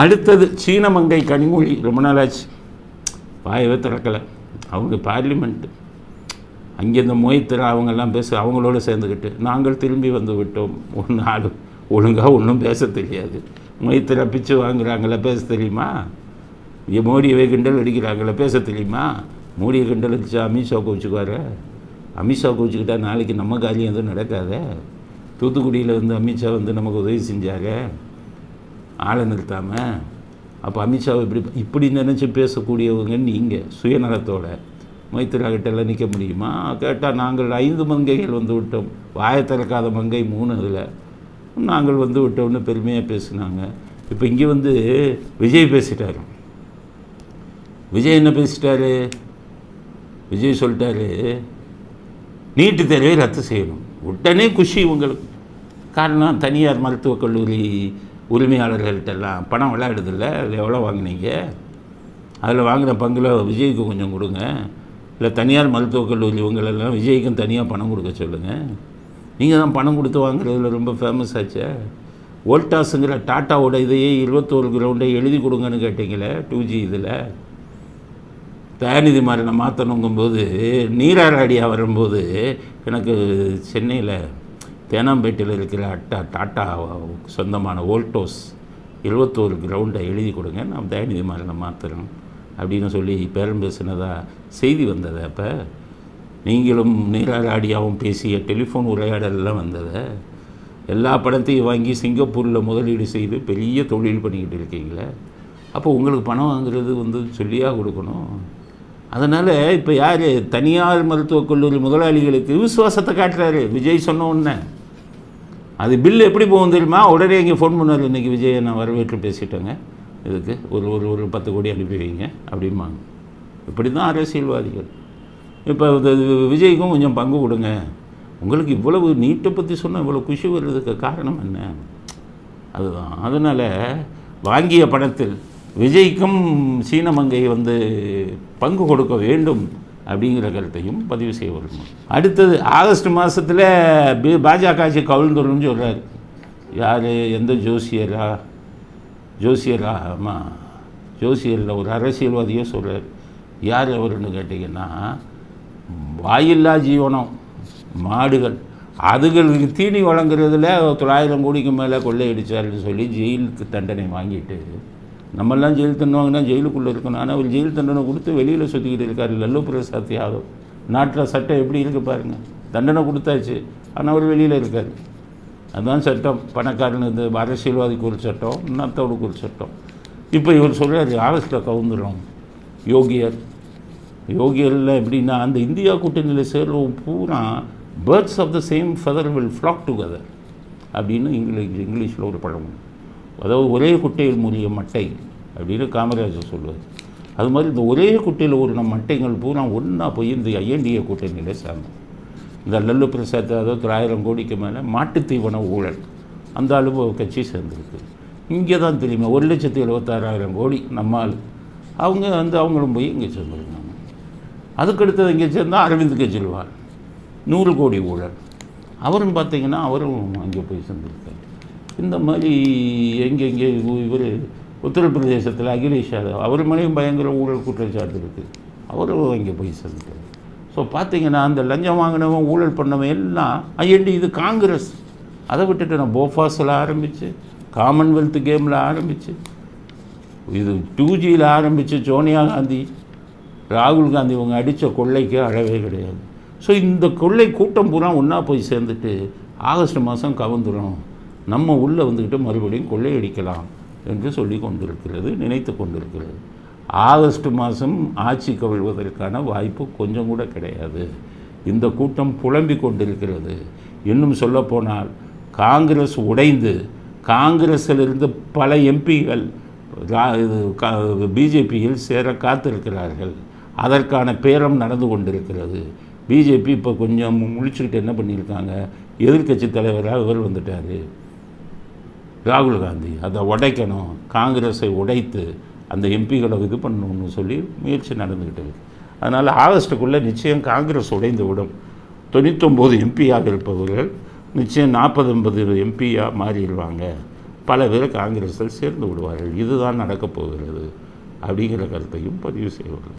அடுத்தது சீன மங்கை கனிமொழி. ரொம்ப நாளாச்சு. வாயவே திறக்கலை. அவங்க பார்லிமெண்ட்டு அங்கே இந்த மொய்த்திர அவங்கெல்லாம் பேச அவங்களோட சேர்ந்துக்கிட்டு நாங்கள் திரும்பி வந்து விட்டோம். ஒரு நாடு ஒழுங்காக ஒன்றும் பேச தெரியாது. மொய்த்திர பிச்சு வாங்குறாங்களே பேச தெரியுமா? இங்கே மோடியவே கிண்டல் அடிக்கிறாங்களே பேச தெரியுமா? மோடியை கிண்டல் அடிச்சா அமித்ஷா கோச்சுக்குவார அமித்ஷா கோச்சுக்கிட்டா நாளைக்கு நம்ம காரியம் எதுவும் நடக்காதே? தூத்துக்குடியில் வந்து அமித்ஷா வந்து நமக்கு உதவி செஞ்சாங்க ஆளை நிறுத்தாமல் அப்போ அமித்ஷாவை இப்படி இப்படி நினச்சி பேசக்கூடியவங்க நீங்கள் சுயநலத்தோட மைத்திராகிட்டெல்லாம் நிற்க முடியுமா? கேட்டால் நாங்கள் ஐந்து மங்கைகள் வந்து விட்டோம். வாயை திறக்காத மங்கை மூணு அதில். நாங்கள் வந்து விட்டோம்னு பெருமையாக பேசினாங்க. இப்போ இங்கே வந்து விஜய் பேசிட்டாரு. விஜய் என்ன பேசிட்டாரு? விஜய் சொல்லிட்டாரு நீட்டு தேர்வை ரத்து செய்யணும். உடனே குஷி உங்களுக்கு. காரணம் தனியார் மருத்துவக் கல்லூரி உரிமையாளர்கள்ட்டெல்லாம் பணம் விளையாடுதில்ல அதில் எவ்வளோ வாங்குனீங்க? அதில் வாங்கின பங்கில் விஜய்க்கு கொஞ்சம் கொடுங்க. இல்லை தனியார் மருத்துவக் கல்லூரி இவங்களெல்லாம் விஜய்க்கும் தனியாக பணம் கொடுக்க சொல்லுங்கள் நீங்கள் தான் பணம் கொடுத்து வாங்குறதுல ரொம்ப ஃபேமஸ் ஆச்சே. வோல்டாஸுங்கிற டாட்டாவோட இதையே இருபத்தோரு கிரவுண்டை எழுதி கொடுங்கன்னு கேட்டீங்களே டூ ஜி இதில். தயாநிதி மாதிரி நான் மாற்றணுங்கும்போது நீராராடியா வரும்போது எனக்கு சென்னையில் தேனாம்பேட்டையில் இருக்கிற அட்டா டாட்டா சொந்தமான ஓல்டோஸ் இருபத்தோரு கிரவுண்டை எழுதி கொடுங்க. நான் தயாநிதி மாதிரி நான் அப்படின்னு சொல்லி பேரம் பேசினதாக செய்தி வந்ததை அப்போ. நீங்களும் நீராராடியாவும் பேசிய டெலிஃபோன் உரையாடலாம் வந்ததை. எல்லா படத்தையும் வாங்கி சிங்கப்பூரில் முதலீடு செய்து பெரிய தொழில் பண்ணிக்கிட்டு இருக்கீங்களே. அப்போ உங்களுக்கு பணம் வாங்குறது வந்து சொல்லியாக கொடுக்கணும். அதனால் இப்போ யார்? தனியார் மருத்துவக் கல்லூரி முதலாளிகளுக்கு விசுவாசத்தை காட்டுறாரு. விஜய் சொன்ன உடனே. அது பில் எப்படி போகும் தெரியுமா? உடனே இங்கே ஃபோன் பண்ணார். இன்றைக்கி விஜயை நான் வரவேற்று பேசிட்டேங்க. இதுக்கு ஒரு ஒரு ஒரு பத்து கோடி அனுப்பி வைங்க அப்படிம்பாங்க. இப்படி தான் அரசியல்வாதிகள். இப்போ விஜய்க்கும் கொஞ்சம் பங்கு கொடுங்க. உங்களுக்கு இவ்வளவு நீட்டை பற்றி சொன்னால் இவ்வளோ குஷி வர்றதுக்கு காரணம் என்ன? அதுதான். அதனால் வாங்கிய பணத்தில் விஜய்க்கும் சீனமங்கை வந்து பங்கு கொடுக்க வேண்டும். அப்படிங்கிற கருத்தையும் பதிவு செய்ய விரும்பும் அடுத்தது ஆகஸ்ட் மாதத்தில் பி பாஜக ஆட்சி கவிழ்ந்துடும் சொல்கிறார் யார்? எந்த ஜோசியரா? ஜோசியரா ஆமாம் ஜோசியரில் ஒரு அரசியல்வாதியே சொல்கிறார் யார் அவருன்னு கேட்டிங்கன்னா வாயில்லா ஜீவனம் மாடுகள். அதுகளுக்கு தீனி வழங்குறதுல தொள்ளாயிரம் கோடிக்கு மேலே கொள்ளையடிச்சாருன்னு சொல்லி ஜெயிலுக்கு தண்டனை வாங்கிட்டு நம்மெல்லாம் ஜெயில் தண்டுவாங்கன்னா ஜெயிலுக்குள்ளே இருக்கணும். ஆனால் அவர் ஜெயில் தண்டனை கொடுத்து வெளியில் சுற்றிக்கிட்டு இருக்கார் லல்லு பிரசாத் யாதவ். நாட்டில் சட்டம் எப்படி இருக்குது பாருங்கள் தண்டனை கொடுத்தாச்சு. ஆனால் அவர் வெளியில் இருக்கார். அதுதான் சட்டம். பணக்காரனுக்கு அரசியல்வாதிக்கு ஒரு சட்டம் இன்னத்தோடுக்கு ஒரு சட்டம். இப்போ இவர் சொல்கிறார் ஆகஸ்ட்டில் கவுந்துடும் யோகியர். யோகியரில் எப்படின்னா அந்த இந்தியா கூட்டணியில் சேர்றவும் பூரா birds of the same feather will flock together அப்படின்னு இங்கிலீஷ் இங்கிலீஷில் ஒரு பழமொழி. அதாவது ஒரே குட்டையில் மூடிய மட்டை அப்படின்னு காமராஜர் சொல்லுவார். அது மாதிரி இந்த ஒரே குட்டையில் ஒரு நம்ம மட்டைகள் பூரா ஒன்றா போய் இந்த ஐஎன்டிஏ கூட்டணியில் சேர்ந்தோம் இந்த லல்லு பிரசாத் அதாவது ஆயிரம் கோடிக்கு மேலே மாட்டுத்தீவன ஊழல் அந்த அளவு கட்சி சேர்ந்துருக்கு. இங்கே தான் தெரியுமா ஒரு லட்சத்தி எழுபத்தாறாயிரம் கோடி நம்மால். அவங்க வந்து அவங்களும் போய் இங்கே சேர்ந்துருக்காங்க. அதுக்கடுத்தது இங்கே சேர்ந்தால் அரவிந்த் கெஜ்ரிவால். நூறு கோடி ஊழல். அவரும் பார்த்தீங்கன்னா அவரும் அங்கே போய் சேர்ந்துருக்காரு. இந்த மாதிரி எங்கெங்கே இவர் உத்தரப்பிரதேசத்தில் அகிலேஷ் யாதவ் அவர் மேலேயும் பயங்கர ஊழல் குற்றச்சாட்டு இருக்குது அவரும் இங்கே போய் சேர்ந்துட்டார். ஸோ பார்த்தீங்கன்னா அந்த லஞ்சம் வாங்கினவன் ஊழல் பண்ணவன் எல்லாம் ஐஎன்டி இது காங்கிரஸ். அதை விட்டுட்டு நான் போஃபாஸில் ஆரம்பித்து காமன்வெல்த் கேமில் ஆரம்பித்து இது டூ ஜியில் ஆரம்பித்து சோனியா காந்தி ராகுல் காந்தி இவங்க அடித்த கொள்ளைக்கு அழவே கிடையாது. ஸோ இந்த கொள்ளை கூட்டம் பூரா ஒன்றா போய் சேர்ந்துட்டு ஆகஸ்ட் மாதம் கவுந்துடும் நம்ம உள்ளே வந்துக்கிட்டு மறுபடியும் கொள்ளையடிக்கலாம் என்று சொல்லி கொண்டிருக்கிறது நினைத்து கொண்டிருக்கிறது. ஆகஸ்ட் மாதம் ஆட்சி கவிழ்வதற்கான வாய்ப்பு கொஞ்சம் கூட கிடையாது. இந்த கூட்டம் புலம்பிக் கொண்டிருக்கிறது. இன்னும் சொல்லப்போனால் காங்கிரஸ் உடைந்து காங்கிரஸிலிருந்து பல எம்பிகள் இது பிஜேபியில் சேர காத்திருக்கிறார்கள். அதற்கான பேரம் நடந்து கொண்டிருக்கிறது. பிஜேபி இப்போ கொஞ்சம் முழிச்சுக்கிட்டு என்ன பண்ணியிருக்காங்க? எதிர்க்கட்சி தலைவராக இவர் வந்துட்டார். ராகுல் காந்தி. அதை உடைக்கணும். காங்கிரஸை உடைத்து அந்த எம்பிகளை இது பண்ணணும்னு சொல்லி முயற்சி நடந்துக்கிட்டு இருக்கு. அதனால் ஆகஸ்ட்டுக்குள்ளே நிச்சயம் காங்கிரஸ் உடைந்து விடும். தொண்ணூத்தொம்போது எம்பியாக இருப்பவர்கள் நிச்சயம் நாற்பது ஐம்பது எம்பியாக மாறிடுவாங்க. பல பேர் காங்கிரஸில் சேர்ந்து விடுவார்கள். இதுதான் நடக்கப் போகிறது அப்படிங்கிற கருத்தையும் பதிவு செய்வார்கள்